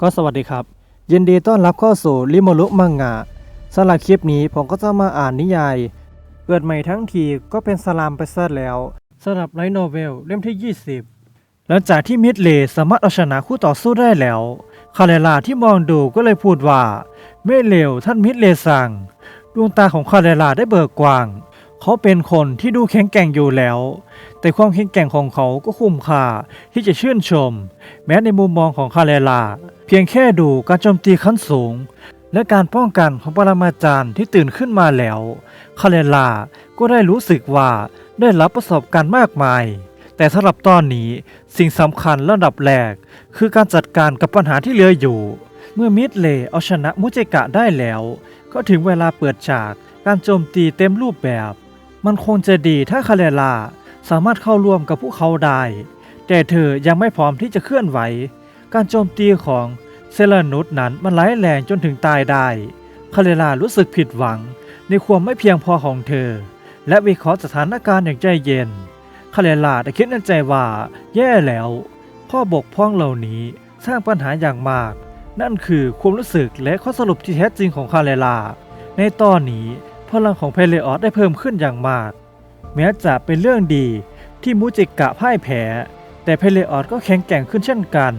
ก็สวัสดีครับ ยินดีต้อนรับเข้าสู่ริโมรุมังงะสำหรับคลิปนี้ผมก็จะมาอ่านนิยาย เกิดใหม่ทั้งทีก็เป็นสลามไปซะแล้วสำหรับไลโนเวลเล่มที่ 20 หลังจากที่มิดเลสามารถเอาชนะคู่ต่อสู้ได้แล้วคาเรลาที่มองดูก็เลยพูดว่าไม่เลวท่านมิดเลสั่งดวงตาของคาเรลาได้เบิกกว้าง เขาเป็นคนที่ดูแข็งแกร่งอยู่แล้ว แต่ความแข็งแกร่งของเขาก็คุ้มค่าที่จะชื่นชม แม้ในมุมมองของคาเรลา เพียงแค่ดูการโจมตีขั้นสูง และการป้องกันของปรมาจารย์ที่ตื่นขึ้นมาแล้ว คาเรลาก็ได้รู้สึกว่าได้รับประสบการณ์มากมาย แต่สำหรับตอนนี้สิ่งสำคัญระดับแรก คือการจัดการกับปัญหาที่เหลืออยู่ เมื่อมิดเลเอาชนะมุจิกะได้แล้ว ก็ถึงเวลาเปิดฉากการโจมตีเต็มรูปแบบ มันคงจะดีถ้าคาเรลา สามารถเข้าร่วมกับพวกเขาได้ แต่เธอยังไม่พร้อมที่จะเคลื่อนไหว การโจมตีของเซเลนุสนั้นมันร้ายแรงจนถึงตายได้คาเรลารู้สึกผิดหวังในความไม่เพียงพอของเธอ และวิเคราะห์สถานการณ์อย่างใจเย็นคาเรลาได้คิดในใจว่าแย่แล้ว ข้อบกพร่องเหล่านี้สร้างปัญหาอย่างมาก นั่นคือความรู้สึกและข้อสรุปที่แท้จริงของคาเรลา ในตอนนี้พลังของเพเลออสได้เพิ่มขึ้นอย่างมาก แม้จะเป็นเรื่องดีที่มูจิกะพ่ายแพ้ แต่เพเลออสก็แข็งแกร่งขึ้นเช่นกัน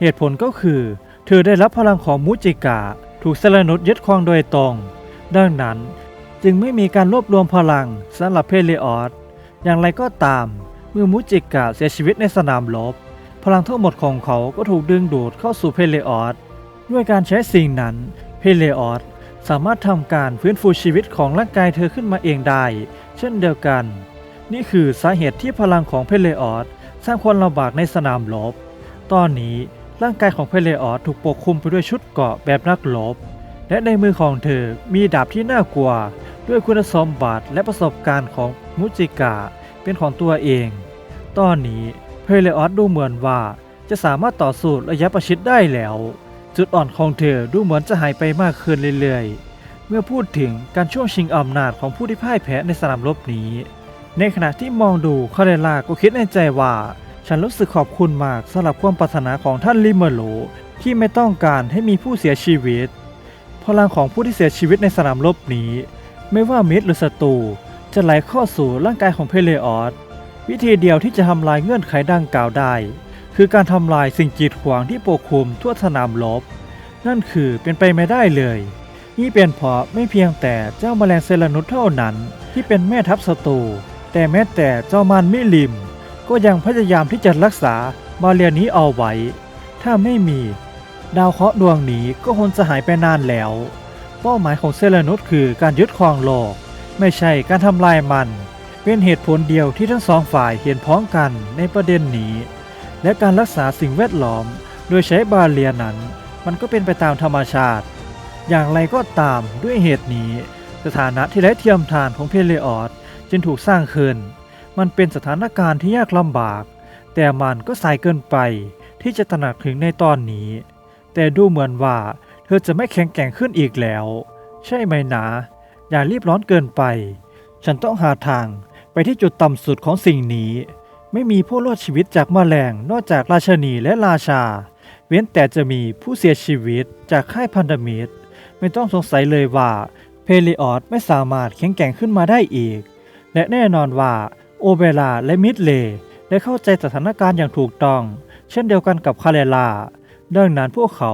เหตุผลก็คือ เธอได้รับพลังของมูจิกะถูกเซเลนุสยึดครองโดยตรง ดังนั้นจึงไม่มีการรวบรวมพลังสำหรับเพเลออสอย่างไรก็ตามเมื่อมูจิกะเสียชีวิตในสนามรบพลังทั้งหมดของเขาก็ถูกดึงดูดเข้าสู่เพเลออสด้วยการใช้สิ่งนั้นเพเลออสสามารถทำการฟื้นฟูชีวิตของร่างกายเธอขึ้นมาเองได้ เช่นเดียวกัน นี่คือสาเหตุที่พลังของเพเลออสสร้างความลำบากในสนามรบ ตอนนี้ร่างกายของเพเลออสถูกปกคลุมไปด้วยชุดเกราะแบบนักรบ และในมือของเธอมีดาบที่น่ากลัว ด้วยคุณสมบัติและประสบการณ์ของมุจิกะเป็นของตัวเอง ตอนนี้เพเลออสดูเหมือนว่าจะสามารถต่อสู้ระยะประชิดได้แล้ว จุดอ่อนของเธอดูเหมือนจะหายไปมากขึ้นเรื่อยๆ เมื่อพูดถึงการช่วงชิงอำนาจของผู้ที่พ่ายแพ้ในสนามรบนี้ ในขณะที่มองดูคาเรลาก็คิดในใจว่า ฉันรู้สึกขอบคุณมากสำหรับความปรารถนาของท่านลิเมโลที่ไม่ต้องการให้มีผู้เสียชีวิต พลังของผู้ที่เสียชีวิตในสนามรบนี้ ไม่ว่ามิตรหรือศัตรูจะไหลเข้าสู่ร่างกายของเพเลออสวิธีเดียวที่จะทำลายเงื่อนไขดังกล่าวได้ คือการทำลายสิ่งกีดขวางที่ปกคลุมทั่วสนามรบ นั่นคือเป็นไปไม่ได้เลย นี่เป็นเพราะไม่เพียงแต่เจ้าแมลงเซลานุสเท่านั้น ที่เป็นแม่ทัพศัตรูแต่แม้แต่เจ้ามารมิลิม ก็ยังพยายามที่จะรักษาบาเรียนี้เอาไว้ ถ้าไม่มี ดาวเคราะห์ดวงนี้ก็คงจะหายไปนานแล้ว เป้าหมายของเซเลนุสคือการยึดครองโลก ไม่ใช่การทำลายมัน เป็นเหตุผลเดียวที่ทั้งสองฝ่ายเห็นพ้องกันในประเด็นนี้ และการรักษาสิ่งแวดล้อม โดยใช้บาเรียนั้น มันก็เป็นไปตามธรรมชาติ อย่างไรก็ตามด้วยเหตุนี้ สถานะที่ไร้เทียมทานของเพเลออสจึงถูกสร้างขึ้น มันเป็นสถานการณ์ที่ยากลำบาก แต่มันก็สายเกินไปที่จะตระหนักถึงในตอนนี้ แต่ดูเหมือนว่าเธอจะไม่แข็งแกร่งขึ้นอีกแล้ว ใช่ไหมนะ อย่ารีบร้อนเกินไป ฉันต้องหาทางไปที่จุดต่ำสุดของสิ่งนี้ ไม่มีผู้รอดชีวิตจากแมลงนอกจากราชนีและราชา เว้นแต่จะมีผู้เสียชีวิตจากค่ายพันธมิตร ไม่ต้องสงสัยเลยว่าเพลิออสไม่สามารถแข็งแกร่งขึ้นมาได้อีก และแน่นอนว่าโอเบลาและมิดเลได้เข้าใจสถานการณ์อย่างถูกต้อง เช่นเดียวกันกับคาเรลาดังนั้นพวกเขา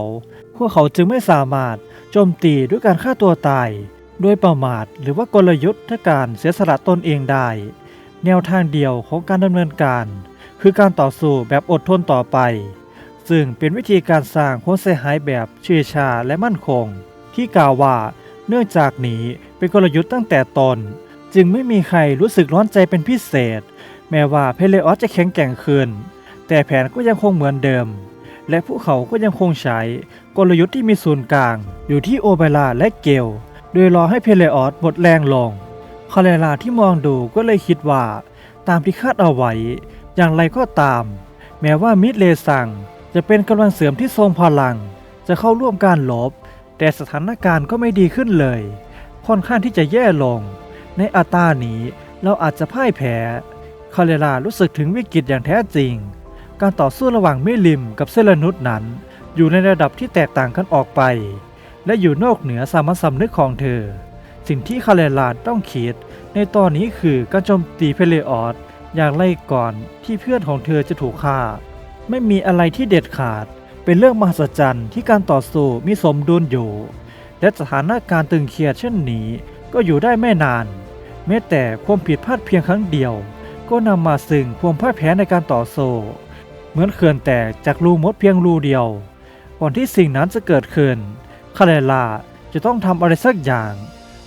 พวกเขาจึงไม่สามารถโจมตีด้วยการฆ่าตัวตายโดยประมาทหรือว่ากลยุทธ์การเสียสละตนเองได้ แนวทางเดียวของการดำเนินการ คือการต่อสู้แบบอดทนต่อไป ซึ่งเป็นวิธีการสร้างความเสียหายแบบเชื่อชาและมั่นคง ที่กล่าวว่า เนื่องจากนี้เป็นกลยุทธ์ตั้งแต่ตน จึงไม่มีใครรู้สึกร้อนใจเป็นพิเศษ แม้ว่าเพเลออสจะแข็งแกร่งขึ้น แต่แผนก็ยังคงเหมือนเดิม และพวกเขาก็ยังคงใช้กลยุทธ์ที่มีศูนย์กลาง อยู่ที่โอเบลาและเกล โดยรอให้เพเลออสหมดแรงลงคาเรลาที่มองดูก็เลยคิดว่า ตามที่คาดเอาไว้ อย่างไรก็ตาม แม้ว่ามิดเลซังจะเป็นกำลังเสริมที่ทรงพลัง จะเข้าร่วมการลบ แต่สถานการณ์ก็ไม่ดีขึ้นเลย ค่อนข้างที่จะแย่ลง ในอัตรานี้เราอาจจะพ่ายแพ้คาเรลารู้สึกถึงวิกฤตอย่างแท้จริง การต่อสู้ระหว่างมิลิมกับเซเลนุสนั้น อยู่ในระดับที่แตกต่างกันออกไป และอยู่นอกเหนือสามัญสำนึกของเธอ สิ่งที่คาเลลาต้องคิด ในตอนนี้คือการโจมตีเพเลออสอย่างไล่ก่อนที่เพื่อนของเธอจะถูกฆ่า ไม่มีอะไรที่เด็ดขาด เป็นเรื่องมหัศจรรย์ที่การต่อสู้มีสมดุลอยู่ และสถานการณ์ตึงเครียดเช่นนี้ก็อยู่ได้ไม่นาน แม้แต่ความผิดพลาดเพียงครั้งเดียว ก็นำมาซึ่งความพ่ายแพ้ในการต่อสู้เหมือนเขื่อนแตกจากรูมดเพียงรูเดียว ก่อนที่สิ่งนั้นจะเกิดขึ้นคาเลลาจะต้องทำอะไรสักอย่าง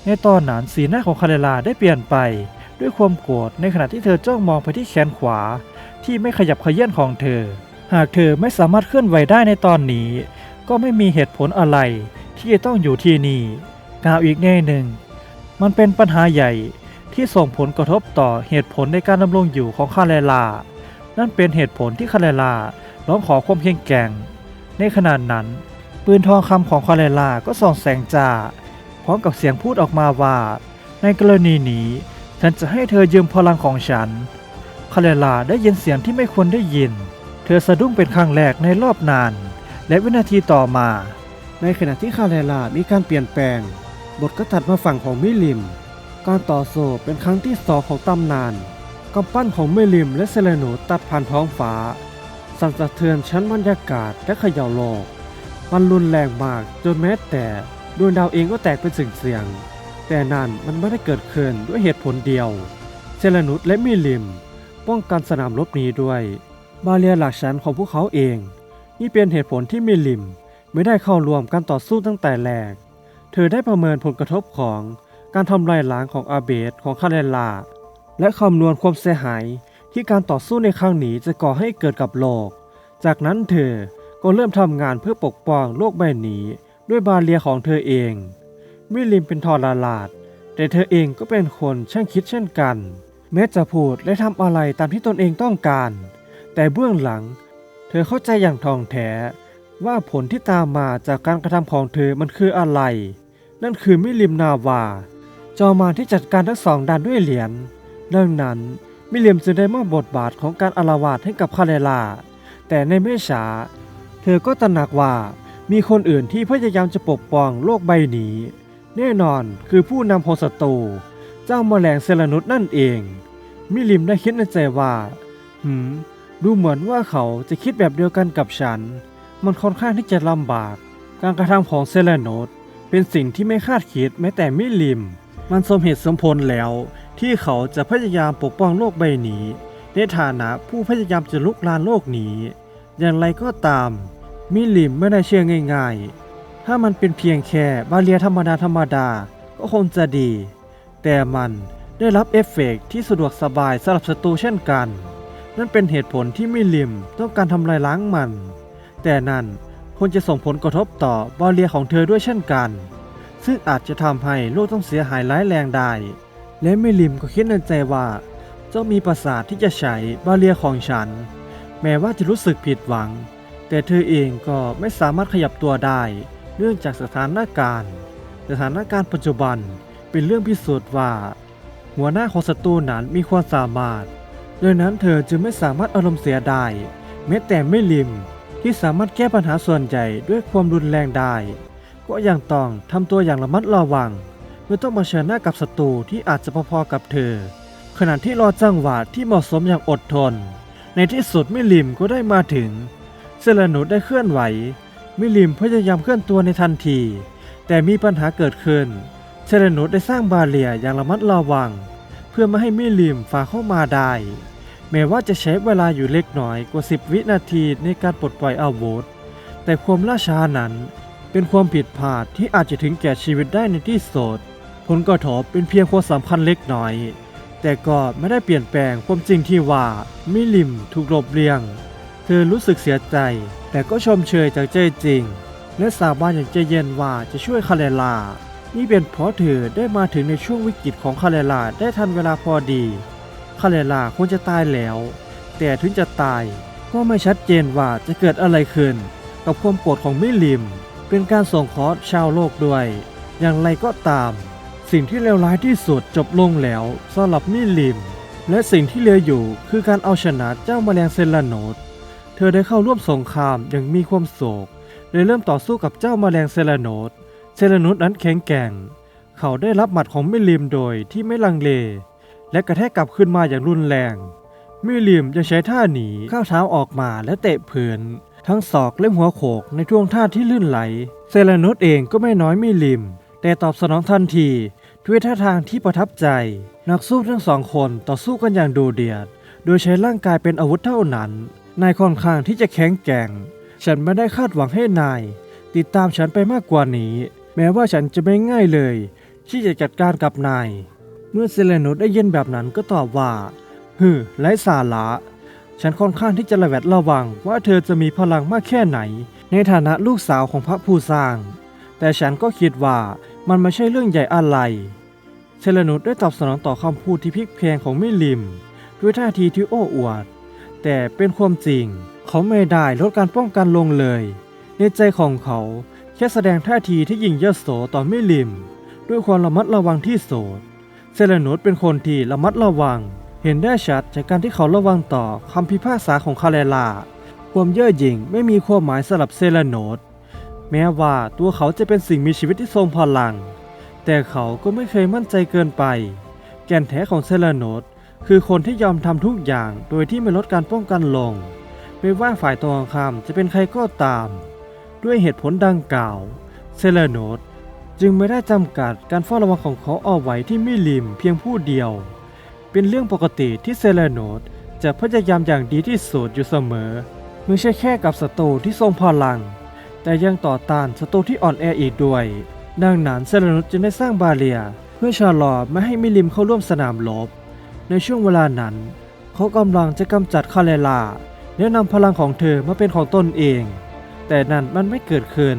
ในตอนนั้นสีหน้าของคาเลลาได้เปลี่ยนไป ด้วยความโกรธในขณะที่เธอจ้องมองไปที่แขนขวา ที่ไม่ขยับเขยื่อนของเธอ หากเธอไม่สามารถเคลื่อนไหวได้ในตอนนี้ ก็ไม่มีเหตุผลอะไรที่จะต้องอยู่ที่นี่ กล่าวอีกแง่หนึ่ง มันเป็นปัญหาใหญ่ที่ส่งผลกระทบต่อเหตุผลในการดำรงอยู่ของคาเลลา นั่นเป็นเหตุผลที่คาเลลาร้องขอความเพียงแกร่ง ในขณะนั้น ปืนทองคำของคาเลลาก็ส่องแสงจ้าพร้อมกับเสียงพูดออกมาว่า ในกรณีนี้ฉันจะให้เธอยืมพลังของฉัน คาเลลาได้ยินเสียงที่ไม่ควรได้ยิน เธอสะดุ้งเป็นครั้งแรกในรอบนาน และวินาทีต่อมา ในขณะที่คาเลลามีการเปลี่ยนแปลง บทก็ตัดมาฝั่งของมิลิม การต่อสู้เป็นครั้งที่สองของตำนานกำปั้นของมิลิมและเซเลนูตัดผ่านท้องฟ้า สั่นสะเทือนชั้นบรรยากาศและเขย่าโลก มันรุนแรงมากจนแม้แต่ดวงดาวเองก็แตกเป็นสิ่งเสียง แต่นั่นมันไม่ได้เกิดขึ้นด้วยเหตุผลเดียว เซเลนุสและมิลิม ป้องกันสนามรบนี้ด้วย บาเรียหลักชั้นของพวกเขาเอง นี่เป็นเหตุผลที่มิลิมไม่ได้เข้าร่วมการต่อสู้ตั้งแต่แรก เธอได้ประเมินผลกระทบของการทำลายล้างของอาเบตของคาเรลา และคำนวณความเสียหายที่การต่อสู้ในครั้งนี้จะก่อให้เกิดกับโลก จากนั้นเธอก็เริ่มทำงานเพื่อปกป้องโลกใบนี้ด้วยบาเรียของเธอเอง มิลิมเป็นทอราลาด แต่เธอเองก็เป็นคนช่างคิดเช่นกัน แม้จะพูดและทำอะไรตามที่ตนเองต้องการ แต่เบื้องหลัง เธอเข้าใจอย่างท่องแท้ว่าผลที่ตามมาจากการกระทำของเธอมันคืออะไร นั่นคือมิลิมนาวา จอมาที่จัดการทั้งสองด้านด้วยเหรียญดังนั้นมิลิมจึงได้มอบบทบาทของการอารวาสให้กับคาเรลา แต่ในไม่ช้า เธอก็ตระหนักว่ามีคนอื่นที่พยายามจะปกป้องโลกใบนี้ แน่นอนคือผู้นำของศัตรูเจ้าแมลงเซลนุสนั่นเอง มิลิมได้คิดในใจว่า หืม ดูเหมือนว่าเขาจะคิดแบบเดียวกันกับฉัน มันค่อนข้างที่จะลำบาก การกระทำของเซเลโนสเป็นสิ่งที่ไม่คาดคิดแม้แต่มิลิม มันสมเหตุสมผลแล้ว ที่เขาจะพยายามปกป้องโลกใบนี้ ในฐานะผู้พยายามจะลุกลานโลกนี้ อย่างไรก็ตาม มิลิมไม่ได้เชื่อง่ายๆ ถ้ามันเป็นเพียงแค่บาเรียธรรมดาธรรมดาก็คงจะดี แต่มันได้รับเอฟเฟกต์ที่สะดวกสบายสำหรับศัตรูเช่นกัน นั่นเป็นเหตุผลที่มิลิมต้องการทำลายล้างมัน แต่นั่นควรจะส่งผลกระทบต่อบาเรียของเธอด้วยเช่นกัน ซึ่งอาจจะทำให้โลกต้องเสียหายร้ายแรงได้ และมิลิมก็คิดในใจว่าเจ้ามีประสาทที่จะใช้บาเรียของฉัน แม้ว่าจะรู้สึกผิดหวัง แต่เธอเองก็ไม่สามารถขยับตัวได้ เนื่องจากสถานการณ์ สถานการณ์ปัจจุบันเป็นเรื่องพิสูจน์ว่า หัวหน้าของศัตรูนั้นมีความสามารถ ดังนั้นเธอจึงไม่สามารถอารมณ์เสียได้ แม้แต่ไม่ลิม ที่สามารถแก้ปัญหาส่วนใหญ่ด้วยความรุนแรงได้ ก็ยังต้องทำตัวอย่างระมัดระวังเมื่อต้องมาเผชิญหน้ากับศัตรูที่อาจจะพอๆกับเธอ ขณะที่รอจังหวะที่เหมาะสมอย่างอดทน ในที่สุดมิลิมก็ได้มาถึงเซเลนุได้เคลื่อนไหว มิลิมพยายามเคลื่อนตัวในทันที แต่มีปัญหาเกิดขึ้นเซเลนุได้สร้างบาเรียอย่างระมัดระวัง เพื่อไม่ให้มิลิมฝ่าเข้ามาได้ แม้ว่าจะใช้เวลาอยู่เล็กน้อยกว่า 10 วินาทีในการปลดปล่อยอาวุธแต่ความล่าช้านั้น เป็นความผิดพลาดที่อาจจะถึงแก่ชีวิตได้ในที่สุดผลกระทบเป็นเพียงความสำคัญเล็กน้อย แต่ก็ไม่ได้เปลี่ยนแปลงความจริงที่ว่ามิลิมถูกหลบเลี่ยง เธอรู้สึกเสียใจ แต่ก็ชมเชยจากใจจริง และสาบานอย่างใจเย็นว่าจะช่วยคาเลลา นี่เป็นเพราะเธอได้มาถึงในช่วงวิกฤตของคาเลลาได้ทันเวลาพอดี คาเลลาควรจะตายแล้ว แต่ถึงจะตายก็ไม่ชัดเจนว่าจะเกิดอะไรขึ้น กับความโกรธของมิลิม เป็นการส่งเคราะห์ชาวโลกด้วย อย่างไรก็ตาม สิ่งที่เลวร้ายที่สุดจบลงแล้วสำหรับมิลิม และสิ่งที่เหลืออยู่คือการเอาชนะเจ้าแมลงเซลาโนสเธอได้เข้าร่วมสงครามอย่างมีความโศกเลยเริ่มต่อสู้กับเจ้าแมลงเซเลโนดเซเลโนดนั้นแข็งแกร่ง เขาได้รับหมัดของมิลิมโดยที่ไม่ลังเล และกระแทกกลับขึ้นมาอย่างรุนแรง มิลิมยังใช้ท่าหนีข้าวเท้าออกมาและเตะเผืนทั้งศอกและหัวโขกในท่วงท่าที่ลื่นไหล เซเลโนดเองก็ไม่น้อยมิลิม แต่ตอบสนองทันทีด้วยท่าทางที่ประทับใจ นักสู้ทั้งสองคนต่อสู้กันอย่างดูเดือด โดยใช้ร่างกายเป็นอาวุธเท่านั้น นายค่อนข้างที่จะแข็งแกร่ง ฉันไม่ได้คาดหวังให้นาย ติดตามฉันไปมากกว่านี้ แม้ว่าฉันจะไม่ง่ายเลย ที่จะจัดการกับนาย เมื่อเซเลโนดได้ยินแบบนั้นก็ตอบว่าฮึไร้สาระ ฉันค่อนข้างที่จะระแวดระวังว่าเธอจะมีพลังมากแค่ไหน ในฐานะลูกสาวของพระผู้สร้าง แต่ฉันก็คิดว่ามันไม่ใช่เรื่องใหญ่อะไร เซเลนุสได้ตอบสนองต่อคำพูดที่พลิกแพลงของมิลิม ด้วยท่าทีที่โอ้อวด แต่เป็นความจริง เขาไม่ได้ลดการป้องกันลงเลย ในใจของเขาแค่แสดงท่าทีที่ยิ่งยโสต่อมิลิม ด้วยความระมัดระวังที่สุด เซเลนุสเป็นคนที่ระมัดระวัง เห็นได้ชัดจากการที่เขาระวังต่อคำพิพากษาของคาเลลา ความเย่อหยิ่งไม่มีความหมายสำหรับเซเลโนสแม้ว่าตัวเขาจะเป็นสิ่งมีชีวิตที่ทรงพลัง แต่เขาก็ไม่เคยมั่นใจเกินไป แก่นแท้ของเซเลโนสคือคนที่ยอมทำทุกอย่างโดยที่ไม่ลดการป้องกันลง ไม่ว่าฝ่ายตรงข้ามจะเป็นใครก็ตาม ด้วยเหตุผลดังกล่าว เซเลโนส จึงไม่ได้จำกัดการเฝ้าระวังของเขาเอาไว้ที่มิลิมเพียงผู้เดียว เป็นเรื่องปกติที่เซเลโนสจะพยายามอย่างดีที่สุดอยู่เสมอไม่ใช่แค่กับศัตรูที่ทรงพลัง แต่ยังต่อต้านศัตรูที่อ่อนแออีกด้วย ดังนั้นเซเลนุสจึงได้สร้างบาเรีย เพื่อชะลอไม่ให้มิลิมเข้าร่วมสนามรบ ในช่วงเวลานั้น เขากำลังจะกำจัดคาเลลาและนำพลังของเธอมาเป็นของตนเอง แต่นั่นมันไม่เกิดขึ้น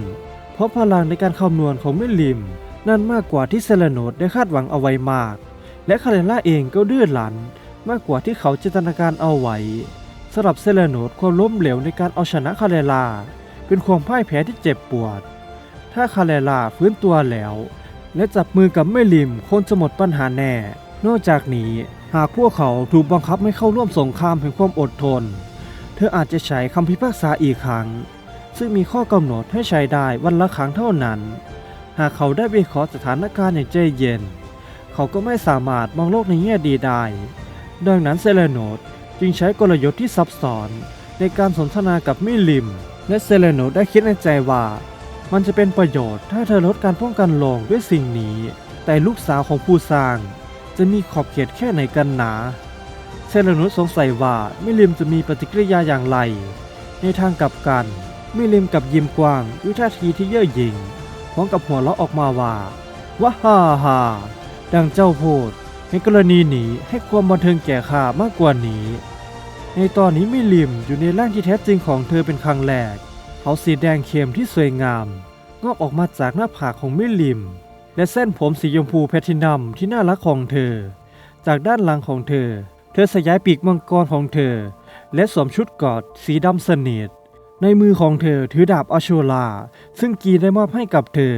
เพราะพลังในการคำนวณของมิลิม นั่นมากกว่าที่เซเลนุสได้คาดหวังเอาไว้มาก และคาเลล่าเองก็ดื้อรั้นมากกว่าที่เขาจินตนาการเอาไว้สำหรับเซเลนุสความล้มเหลวในการเอาชนะคาเลลาเป็นความพ่ายแพ้ที่เจ็บปวด ถ้าคาเลลาฟื้นตัวแล้ว และจับมือกับแม่ลิมคนจะหมดปัญหาแน่ นอกจากนี้หากพวกเขาถูกบังคับไม่เข้าร่วมสงครามแห่งความอดทน เธออาจจะใช้คำพิพากษาอีกครั้ง ซึ่งมีข้อกำหนดให้ใช้ได้วันละครั้งเท่านั้น หากเขาได้วิเคราะห์สถานการณ์อย่างใจเย็น เขาก็ไม่สามารถมองโลกในแง่ดีได้ ดังนั้นเซเลโนดจึงใช้กลยุทธ์ที่ซับซ้อนในการสนทนากับมิลิม และเซเลโนได้คิดในใจว่า มันจะเป็นประโยชน์ถ้าเธอลดการป้องกันลงด้วยสิ่งนี้ แต่ลูกสาวของผู้สร้าง จะมีขอบเขตแค่ไหนกันหนาเซเลโนสงสัยว่ามิลิมจะมีปฏิกิริยาอย่างไร ในทางกลับกัน มิลิมกับยิ้มกว้างด้วยท่าทีที่เย่อหยิ่งพร้อมกับหัวเราะออกมาว่าว้าฮ่าฮ่าดังเจ้าพูดในกรณีนี้ให้ความบันเทิงแก่ข้ามากกว่านี้ ในตอนนี้มิลิมอยู่ในร่างที่แท้จริงของเธอเป็นครั้งแรกเขาสีแดงเข้มที่สวยงาม งอกออกมาจากหน้าผากของมิลิม และเส้นผมสีชมพูแพทินัมที่น่ารักของเธอ จากด้านหลังของเธอ เธอสยายปีกมังกรของเธอ และสวมชุดกอดสีดำสนิท ในมือของเธอถือดาบอโชลา ซึ่งกีได้มอบให้กับเธอ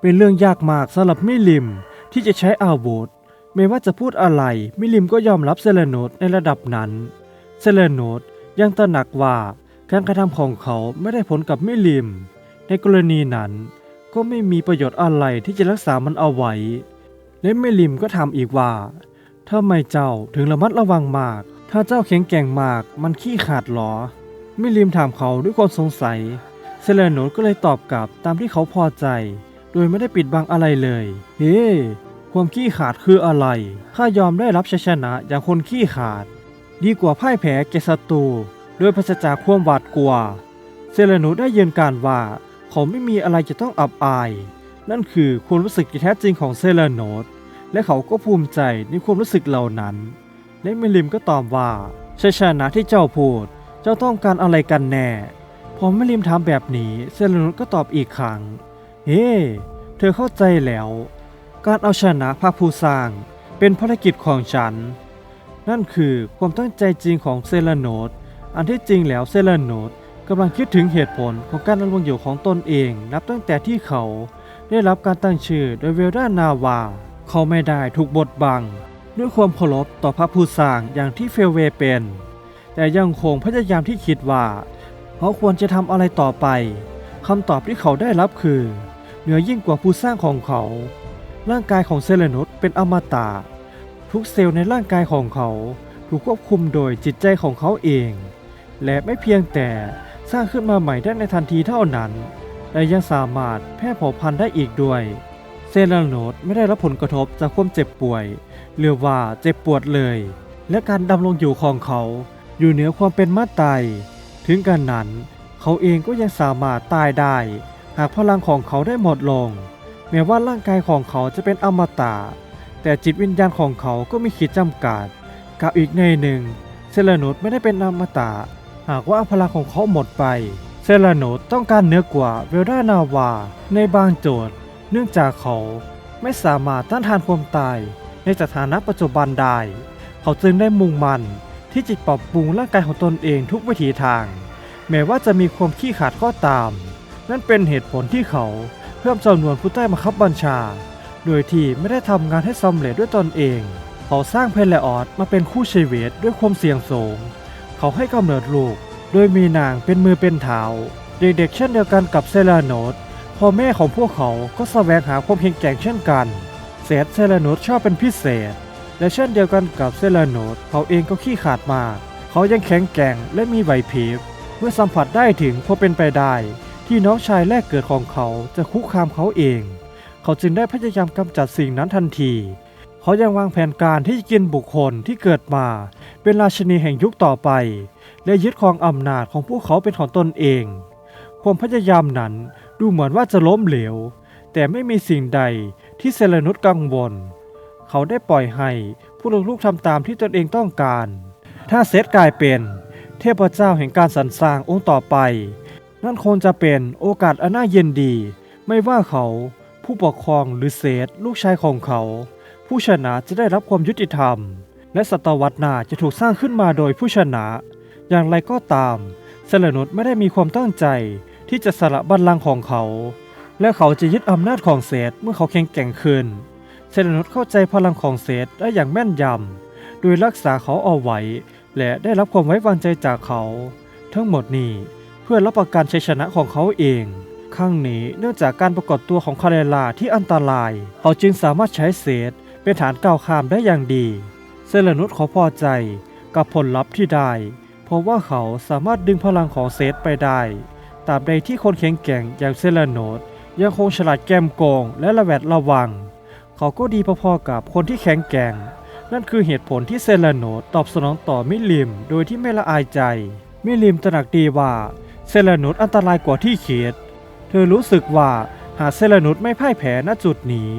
เป็นเรื่องยากมากสำหรับมิลิมที่จะใช้อาวุธไม่ว่าจะพูดอะไร มิลิมก็ยอมรับเซเลโนดในระดับนั้น เซเลโนดยังตระหนักว่าการกระทำของเขาไม่ได้ผลกับมิลิม ในกรณีนั้นก็ไม่มีประโยชน์อะไรที่จะรักษามันเอาไว้ และมิลิมก็ถามอีกว่าทำไมเจ้าถึงระมัดระวังมาก ถ้าเจ้าแข็งแกร่งมากมันขี้ขาดหรอ มิลิมถามเขาด้วยความสงสัย เซเลนโนก็เลยตอบกลับตามที่เขาพอใจ โดยไม่ได้ปิดบังอะไรเลย เฮ้ความขี้ขาดคืออะไร ข้ายอมได้รับชัยชนะอย่างคนขี้ขาด ดีกว่าพ่ายแพ้แกศัตรูโดยปราจากความหวาดกลัว เซเลโนได้ยืนการว่าเขาไม่มีอะไรจะต้องอับอาย นั่นคือความรู้สึกที่แท้จริงของเซเลโนและเขาก็ภูมิใจในความรู้สึกเหล่านั้น และมิลิมก็ตอบว่าชัยชนะที่เจ้าพูด เจ้าต้องการอะไรกันแน่พอมิลิมถามแบบนี้ เซเลโนดก็ตอบอีกครั้ง เฮ้เธอเข้าใจแล้ว การเอาชนะพระผู้สร้าง เป็นภารกิจของฉัน นั่นคือความตั้งใจจริงของเซเลโนดอันที่จริงแล้วเซเลโนดกำลังคิดถึงเหตุผลของการดำรงอยู่ของตนเอง นับตั้งแต่ที่เขาได้รับการตั้งชื่อโดยเวลานาวา เขาไม่ได้ถูกบดบัง ด้วยความเคารพต่อพระผู้สร้างอย่างที่เฟลเวเป็น แต่ยังคงพยายามที่คิดว่าเขาควรจะทำอะไรต่อไปเขาำตอบที่เขาได้รับคือ เหนือยิ่งกว่าผู้สร้างของเขา ร่างกายของเซเลนุสเป็นอมตะทุกเซลล์ในร่างกายของเขาถูกควบคุมโดยจิตใจของเขาเอง และไม่เพียงแต่สร้างขึ้นมาใหม่ได้ในทันทีเท่านั้น แต่ยังสามารถแพร่เผ่าพันธุ์ได้อีกด้วย เซเลโนดไม่ได้รับผลกระทบจากความเจ็บป่วย หรือว่าเจ็บปวดเลย และการดำรงอยู่ของเขา อยู่เหนือความเป็นมาตายถึงกันนั้น เขาเองก็ยังสามารถตายได้ หากพลังของเขาได้หมดลง แม้ว่าร่างกายของเขาจะเป็นอมตะ แต่จิตวิญญาณของเขาก็มีขีดจำกัดกับอีกในหนึ่ง เซเลโนดไม่ได้เป็นอมตะ หากว่าพลังของเขาหมดไป เซเลโนดต้องการเหนือกว่าเวลดานาวาในบางโจทย์ เนื่องจากเขาไม่สามารถต้านทานความตายในสถานะปัจจุบันได้ เขาจึงได้มุ่งมั่น ที่จะปรับปรุงร่างกายของตนเองทุกวิถีทาง แม้ว่าจะมีความขี้ขาดก็ตาม นั่นเป็นเหตุผลที่เขาเพิ่มจำนวนผู้ใต้บังคับบัญชา โดยที่ไม่ได้ทำงานให้สำเร็จด้วยตนเอง เขาสร้างเพลออดมาเป็นคู่ชีวิตด้วยความเสี่ยงสูง เขาให้กำเนิดลูก โดยมีนางเป็นมือเป็นเท้าเด็กๆเช่นเดียวกันกับเซเลโนดพ่อแม่ของพวกเขาก็แสวงหาความเพียงแกร่งเช่นกันเซธเซเลโนดชอบเป็นพิเศษ และเช่นเดียวกันกับเซเลโนดเขาเองก็ขี้ขาดมาก เขายังแข็งแกร่งและมีไหวพริบเมื่อสัมผัสได้ถึงความเป็นไปได้ ที่น้องชายแรกเกิดของเขาจะคุกคามเขาเอง เขาจึงได้พยายามกำจัดสิ่งนั้นทันที เขายังวางแผนการที่จะกินบุคคลที่เกิดมา เป็นราชินีแห่งยุคต่อไป และยึดครองอำนาจของพวกเขาเป็นของตนเอง ความพยายามนั้นดูเหมือนว่าจะล้มเหลว แต่ไม่มีสิ่งใดที่เซเลนุสกังวล เขาได้ปล่อยให้ผู้ลูกๆทำตามที่ตนเองต้องการ ถ้าเซตกลายเป็นเทพเจ้าแห่งการสรรสร้างองค์ต่อไป นั่นคงจะเป็นโอกาสอันน่าเย็นดี ไม่ว่าเขาผู้ปกครองหรือเซตลูกชายของเขา ผู้ชนะจะได้รับความยุติธรรม และศตวรรษหน้าจะถูกสร้างขึ้นมาโดยผู้ชนะ อย่างไรก็ตามเซเลนุสไม่ได้มีความตั้งใจที่จะสละบัลลังก์ของเขา และเขาจะยึดอำนาจของเซตเมื่อเขาแข็งแกร่งขึ้น เซเลนุสเข้าใจพลังของเซตได้อย่างแม่นยำ โดยรักษาเขาเอาไว้ และได้รับความไว้วางใจจากเขา ทั้งหมดนี้เพื่อรับประกันชัยชนะของเขาเองครั้งนี้เนื่องจากการปรากฏตัวของคาเรลาที่อันตราย เขาจึงสามารถใช้เซตเป็นฐานก้าวข้ามได้อย่างดี เซเลนุสขอพอใจกับผลลัพธ์ที่ได้ เพราะว่าเขาสามารถดึงพลังของเซตไปได้ตราบใดที่คนแข็งแกร่งอย่างเซเลโนดยังคงฉลาดแกมโกงและระแวดระวัง เขาก็ดีพอๆกับคนที่แข็งแกร่ง นั่นคือเหตุผลที่เซเลโนตอบสนองต่อมิลิม โดยที่ไม่ละอายใจ มิลิมตระหนักดีว่าเซเลโนดอันตรายกว่าที่คิดเธอรู้สึกว่าหากเซเลโนดไม่พ่ายแพ้ณจุดนี้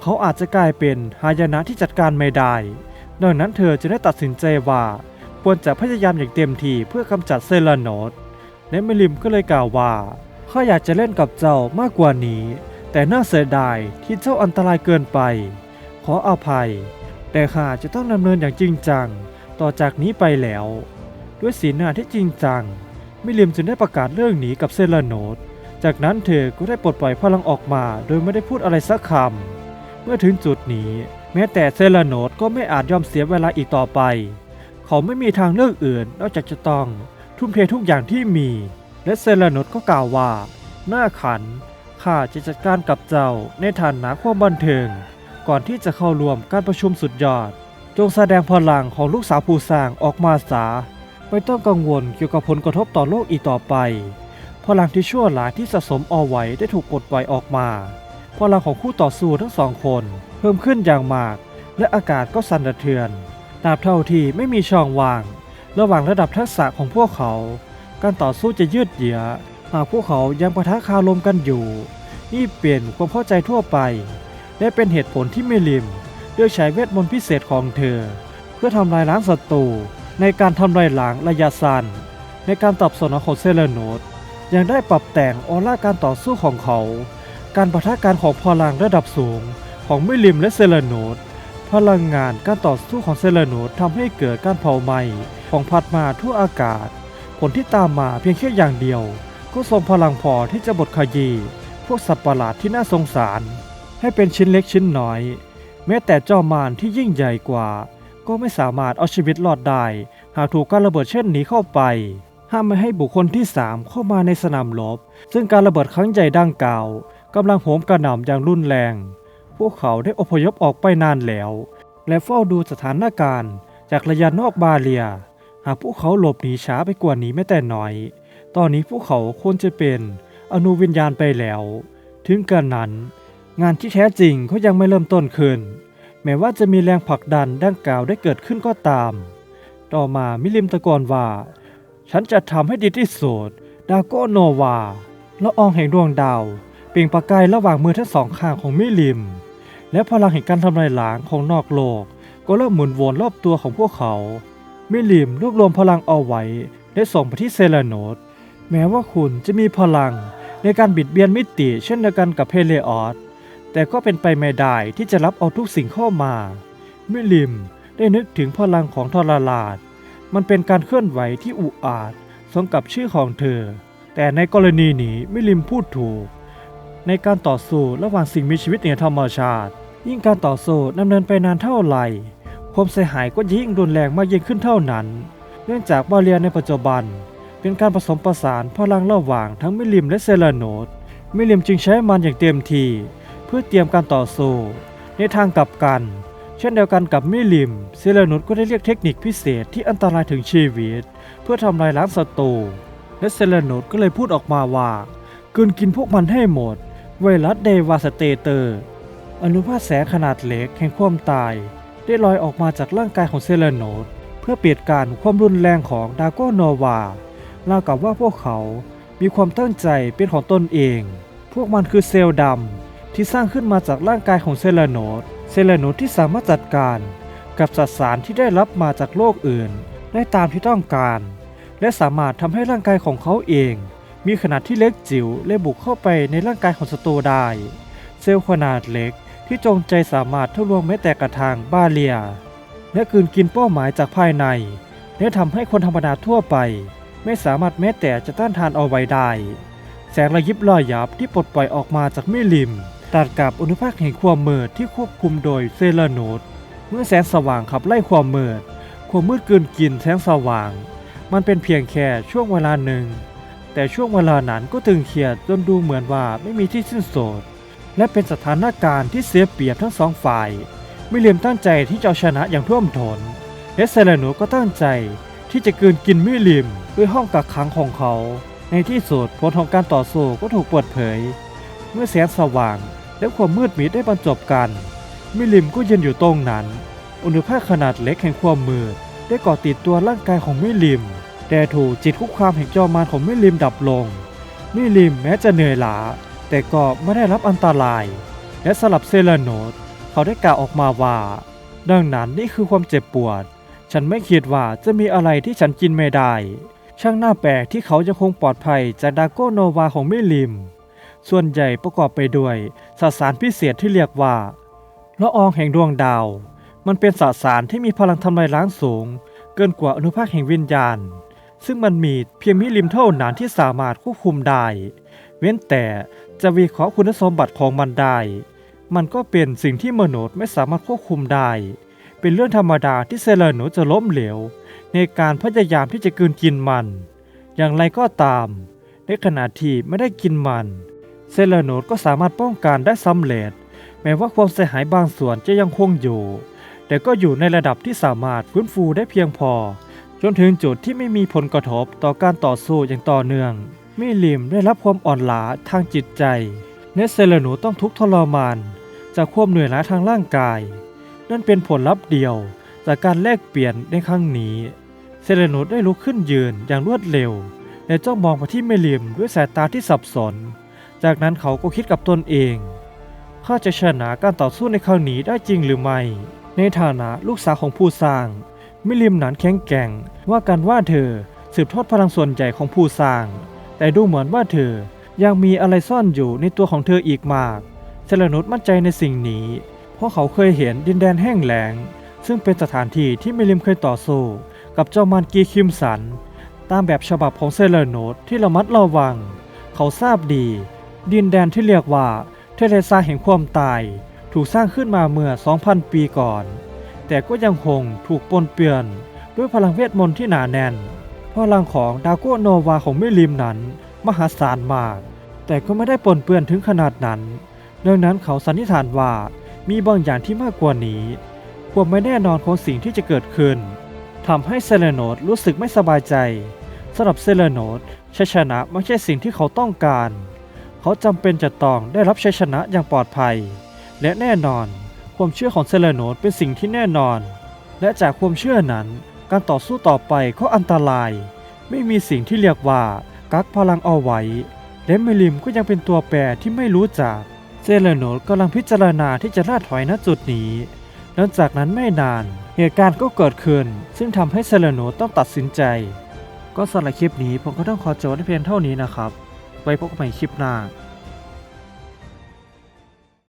เขาอาจจะกลายเป็นหายนะที่จัดการไม่ได้ ดังนั้นเธอจะได้ตัดสินใจว่า ควรจะพยายามอย่างเต็มที่เพื่อกำจัดเซเลโนดและมิลิมก็เลยกล่าวว่า ข้าอยากจะเล่นกับเจ้ามากกว่านี้ แต่น่าเสียดายที่เจ้าอันตรายเกินไป ขออภัย แต่ข้าจะต้องดำเนินอย่างจริงจัง ต่อจากนี้ไปแล้ว ด้วยสีหน้าที่จริงจัง มิลิมจึงได้ประกาศเรื่องหนีกับเซเลโนดจากนั้นเธอก็ได้ปลดปล่อยพลังออกมา โดยไม่ได้พูดอะไรสักคำเมื่อถึงจุดนี้ แม้แต่เซเลโนดก็ไม่อาจยอมเสียเวลาอีกต่อไป เขาไม่มีทางเลือกอื่น นอกจากจะต้อง ทุ่มเททุกอย่างที่มี และเซเลโนดก็กล่าวว่าหน้าขัน ข้าจะจัดการกับเจ้าในฐานะความบันเทิง ก่อนที่จะเข้าร่วมการประชุมสุดยอด จงแสดงพลังของลูกสาวผู้สร้างออกมาสาไม่ต้องกังวลเกี่ยวกับผลกระทบต่อโลกอีกต่อไป พลังที่ชั่วร้ายที่สะสมเอาไว้ได้ถูกปลดปล่อยออกมา พลังของคู่ต่อสู้ทั้งสองคน เพิ่มขึ้นอย่างมาก และอากาศก็สั่นสะเทือนตราบเท่าที่ไม่มีช่องว่าง ระหว่างระดับทักษะของพวกเขา การต่อสู้จะยืดเยื้อ หากพวกเขายังปะทะคารมกันอยู่ นี่เปลี่ยนความเข้าใจทั่วไป และเป็นเหตุผลที่เมลิมเลือกใช้เวทมนต์พิเศษของเธอ เพื่อทำลายล้างศัตรูในการทำลายล้างระยะสั้นในการตอบสนองของเซเลโนดยังได้ปรับแต่งออร่าการต่อสู้ของเขา การปะทะกันของพลังระดับสูงของเมลิมและเซเลโนดพลังงานการต่อสู้ของเซเลโนดทำให้เกิดการเผาไหม้ของพัดมาทั่วอากาศ ผลที่ตามมาเพียงแค่อย่างเดียว ก็ทรงพลังพอที่จะบดขยี้พวกสัตว์ประหลาดที่น่าสงสาร ให้เป็นชิ้นเล็กชิ้นน้อย แม้แต่เจ้ามารที่ยิ่งใหญ่กว่า ก็ไม่สามารถเอาชีวิตรอดได้ หากถูกการระเบิดเช่นนี้เข้าไป ห้ามไม่ให้บุคคลที่สามเข้ามาในสนามรบซึ่งการระเบิดครั้งใหญ่ดังกล่าวกำลังโหมกระหน่ำอย่างรุนแรง พวกเขาได้อพยพออกไปนานแล้ว และเฝ้าดูสถานการณ์ จากระยะนอกบาเลีย หากพวกเขาหลบหนีช้าไปกว่านี้แม้แต่น้อย ตอนนี้พวกเขาควรจะเป็นอนุวิญญาณไปแล้ว ถึงกันนั้น งานที่แท้จริงก็ยังไม่เริ่มต้นขึ้น แม้ว่าจะมีแรงผลักดันดังกล่าวได้เกิดขึ้นก็ตาม ต่อมามิลิมตะโกนว่า ฉันจะทำให้ดีที่สุดดาโกโนวาละอองแห่งดวงดาว เปล่งประกายระหว่างมือทั้งสองข้างของมิลิม และพลังแห่งการทำลายล้างของนอกโลก ก็เริ่มหมุนวนรอบตัวของพวกเขา มิลิมรวบรวมพลังเอาไว้และส่งไปที่เซเลโนส แม้ว่าคุณจะมีพลังในการบิดเบียนมิติเช่นเดียวกันกับเพเลออสแต่ก็เป็นไปไม่ได้ที่จะรับเอาทุกสิ่งเข้ามา มิลิมได้นึกถึงพลังของทรลาด มันเป็นการเคลื่อนไหวที่อุอาจสมกับชื่อของเธอ แต่ในกรณีนี้มิลิมพูดถูก ในการต่อสู้ระหว่างสิ่งมีชีวิตเหนือธรรมชาติ ยิ่งการต่อสู้ดำเนินไปนานเท่าไหร่ความเสียหายก็ยิ่งรุนแรงมากยิ่งขึ้นเท่านั้น เนื่องจากบาเรียในปัจจุบัน เป็นการผสมประสานพลังระหว่างทั้งมิลิมและเซเลโนดมิลิมจึงใช้มันอย่างเต็มที่เพื่อเตรียมการต่อสู้ในทางกลับกัน เช่นเดียวกันกับมิลิมเซเลนุสก็ได้เรียกเทคนิคพิเศษที่อันตรายถึงชีวิต เพื่อทำลายล้างศัตรูและเซเลนุสก็เลยพูดออกมาว่ากืนกินพวกมันให้หมด ไวรัสเดวาสเตเตอร์ อนุภาคแสงขนาดเล็กแห่งความตาย ได้ลอยออกมาจากร่างกายของเซเลโนสเพื่อเปลี่ยนการความรุนแรงของดาโกโนวา ราวกับว่าพวกเขามีความตั้งใจเป็นของตนเอง พวกมันคือเซลล์ดำที่สร้างขึ้นมาจากร่างกายของเซลโนสเซลโนสที่สามารถจัดการกับสสารที่ได้รับมาจากโลกอื่น ได้ตามที่ต้องการ และสามารถทำให้ร่างกายของเขาเอง มีขนาดที่เล็กจิ๋วและบุกเข้าไปในร่างกายของศัตรูได้ เซลล์ขนาดเล็กที่จงใจสามารถทะลวงแม้แต่กระทางบาเลีย และกืนกินเป้าหมายจากภายใน และทำให้คนธรรมดาทั่วไป ไม่สามารถแม้แต่จะต้านทานเอาไว้ได้ แสงระยิบรอยยับที่ปลดปล่อยออกมาจากมิลิมตัดกับอนุภาคแห่งความมืดที่ควบคุมโดยเซเลโนดเมื่อแสงสว่างขับไล่ความมืด ความมืดกลืนกินแสงสว่าง มันเป็นเพียงแค่ช่วงเวลาหนึ่ง แต่ช่วงเวลานั้นก็ตึงเครียดจนดูเหมือนว่าไม่มีที่สิ้นสุดและเป็นสถานการณ์ที่เสียเปรียบทั้งสองฝ่ายมิเลียมตั้งใจที่จะชนะอย่างท่วมทนและเซเลโนก็ตั้งใจที่จะกลืนกินมิเลียม ด้วยห้องกักขังของเขา ในที่สุดผลของการต่อสู้ก็ถูกเปิดเผย เมื่อแสงสว่างและความมืดมิดได้บรรจบกัน มิลิมก็ยืนอยู่ตรงนั้น อุณหภาคขนาดเล็กแห่งความมืดได้เกาะติดตัวร่างกายของมิลิม แต่ถูกจิตคุกคามแห่งจอมารของมิลิมดับลง มิลิมแม้จะเหนื่อยล้าแต่ก็ไม่ได้รับอันตราย และสลับเซเลโนดเขาได้กล่าวออกมาว่า ดังนั้นนี่คือความเจ็บปวด ฉันไม่คิดว่าจะมีอะไรที่ฉันกินไม่ได้ ช่างน่าแปลกที่เขายังคงปลอดภัยจากดาโกโนวาของมิลิม ส่วนใหญ่ประกอบไปด้วยสสารพิเศษที่เรียกว่าละอองแห่งดวงดาว มันเป็นสสารที่มีพลังทำลายล้างสูง เกินกว่าอนุภาคแห่งวิญญาณ ซึ่งมันมีเพียงมิลิมเท่านั้นที่สามารถควบคุมได้ เว้นแต่จะวิเคราะห์คุณสมบัติของมันได้ มันก็เป็นสิ่งที่มนุษย์ไม่สามารถควบคุมได้ เป็นเรื่องธรรมดาที่เซเลโนจะล้มเหลว ในการพยายามที่จะกืนกินมัน อย่างไรก็ตาม ในขณะที่ไม่ได้กินมัน เซเลโนก็สามารถป้องกันได้สำเร็จ แม้ว่าความเสียหายบางส่วนจะยังคงอยู่ แต่ก็อยู่ในระดับที่สามารถฟื้นฟูได้เพียงพอ จนถึงจุดที่ไม่มีผลกระทบต่อการต่อสู้อย่างต่อเนื่อง มิลิมได้รับความอ่อนล้าทางจิตใจเนสเซเลโนต้องทุกข์ทรมาน จากความเหนื่อยล้าทางร่างกาย นั่นเป็นผลลัพธ์เดียวจากการแลกเปลี่ยนในครั้งนี้ เซเลโนได้ลุกขึ้นยืนอย่างรวดเร็ว และจ้องมองไปที่มิลิมด้วยสายตาที่สับสน จากนั้นเขาก็คิดกับตนเองข้าจะชนะการต่อสู้ในครั้งนี้ได้จริงหรือไม่ ในฐานะลูกสาวของผู้สร้าง มิลิมหนานแข็งแกร่ง ว่ากันว่าเธอสืบทอดพลังส่วนใหญ่ของผู้สร้าง แต่ดูเหมือนว่าเธอยังมีอะไรซ่อนอยู่ในตัวของเธออีกมากเซเลนุสมั่นใจในสิ่งนี้ เพราะเขาเคยเห็นดินแดนแห้งแล้งซึ่งเป็นสถานที่ที่มิลิมเคยต่อสู้ กับเจ้ามารกีคิมสัน ตามแบบฉบับของเซเลนุสที่ระมัดระวัง เขาทราบดี ดินแดนที่เรียกว่าเทเลซาแห่งความตาย ถูกสร้างขึ้นมาเมื่อ 2,000 ปีก่อน แต่ก็ยังคงถูกปนเปื้อนด้วยพลังเวทมนต์ที่หนาแน่นพลังของดาโกโนวาของมิลิมนั้น มหาศาลมาก แต่ก็ไม่ได้ปนเปื้อนถึงขนาดนั้นดังนั้นเขาสันนิษฐานว่ามีบางอย่างที่มากกว่านี้ ความไม่แน่นอนของสิ่งที่จะเกิดขึ้น ทำให้เซเลโนดรู้สึกไม่สบายใจสำหรับเซเลโนดชัยชนะไม่ใช่สิ่งที่เขาต้องการ เขาจำเป็นจะต้องได้รับชัยชนะอย่างปลอดภัย และแน่นอน ความเชื่อของเซเลโนดเป็นสิ่งที่แน่นอน และจากความเชื่อนั้น การต่อสู้ต่อไปก็อันตราย ไม่มีสิ่งที่เรียกว่ากักพลังเอาไว้ และเมลิมก็ยังเป็นตัวแปรที่ไม่รู้จักเซเลโนดกำลังพิจารณาที่จะล่าถอยณจุดนี้หลังจากนั้นไม่นาน เหตุการณ์ก็เกิดขึ้น ซึ่งทำให้เซเลโนต้องตัดสินใจ ก็สำหรับคลิปนี้ผมก็ต้องขอจบไว้เพียงเท่านี้นะครับ ไว้พบกันใหม่คลิปหน้า